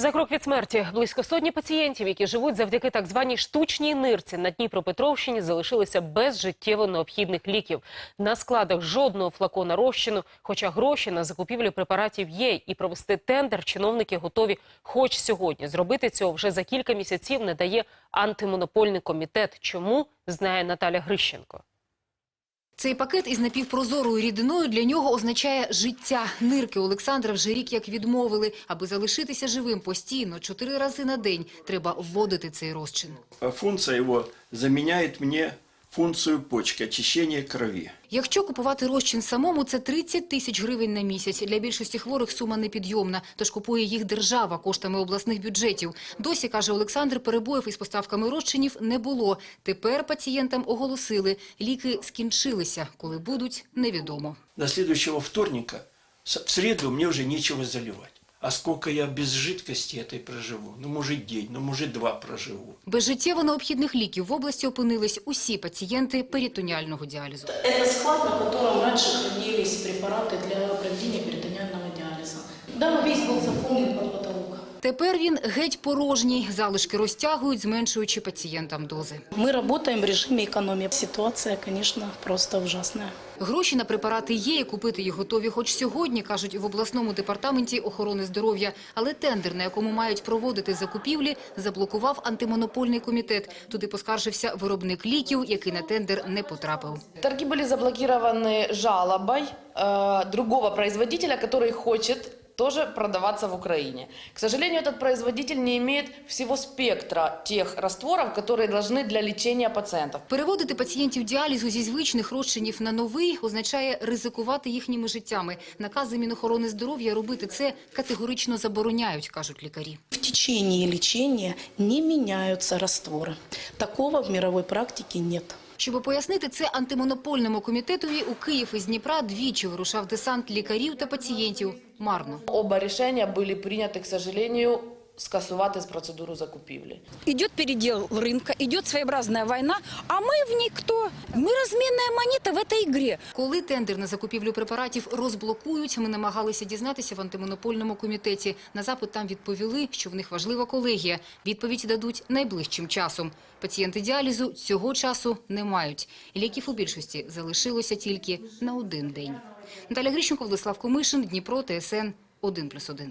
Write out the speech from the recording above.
За крок від смерті близько сотні пацієнтів, які живуть завдяки так званій штучній нирці на Дніпропетровщині, залишилися без життєво необхідних ліків. На складах жодного флакона розчину, хоча гроші на закупівлю препаратів є, і провести тендер чиновники готові хоч сьогодні. Зробити цього вже за кілька місяців не дає антимонопольний комітет. Чому знає Наталя Грищенко. Цей пакет із напівпрозорою рідиною для нього означає життя. Нирки Олександра вже рік як відмовили. Аби залишитися живим постійно, чотири рази на день треба вводити цей розчин. Функція його заміняє заменяет мне функцию почки, очищение крови. Якщо купувати розчин самому, це 30 тисяч гривень на місяць. Для більшості хворих сума непідйомна, тож купує їх держава коштами обласних бюджетів. Досі, каже Олександр, перебоїв із поставками розчинів не було. Тепер пацієнтам оголосили, ліки скінчилися. Коли будуть, невідомо. До следующего вторника, в среду мне уже нечего заливать А сколько я без жидкости этой проживу? Ну, может, день, ну, может, два проживу. Без життєво необхідних ліків в області опинились усі пацієнти перитоніального діалізу. Это склад, на котором раньше хранились препараты для проведения перитониального диализа. Да, весь был заполнен под потолок. Тепер він геть порожній. Залишки розтягують, зменшуючи пацієнтам дози. Мы работаем в режиме экономии. Ситуация, конечно, просто ужасная. Гроші на препарати є, і купити їх готові хоч сьогодні, кажуть в обласному департаменті охорони здоров'я. Але тендер, на якому мають проводити закупівлі, заблокував антимонопольний комітет. Туди поскаржився виробник ліків, який на тендер не потрапив. Торги были заблокированы жалобой э, другого производителя, который хочет тоже продаваться в Украине. К сожалению, этот производитель не имеет всего спектра тех растворов, которые должны для лечения пациентов. Переводити пацієнтів діалізу зі звичних розчинів на новий означає ризикувати їхніми життями. Накази Мінохорони здоров'я робити це категорично забороняють, кажуть лікарі. В течение лечения не меняются растворы. Такого в мировой практике нет. Щоб пояснити це антимонопольному комітетові, у Київ із Дніпра двічі вирушав десант лікарів та пацієнтів. Марно. Оба рішення були прийняті, к сожалению, скасувати з процедуру закупівлі. Идет передел рынка, идет своеобразная война, а мы в ней кто? Мы разменная монета в этой игре. Коли тендер на закупівлю препаратів розблокують, ми намагалися дізнатися в антимонопольному комітеті. На запит там відповіли, що в них важлива колегія. Відповідь дадуть найближчим часом. Пацієнти діалізу цього часу не мають. Ліків у більшості залишилося тільки на один день. Наталя Грищенко, Владислав Комишин, Дніпро, ТСН 1+,1.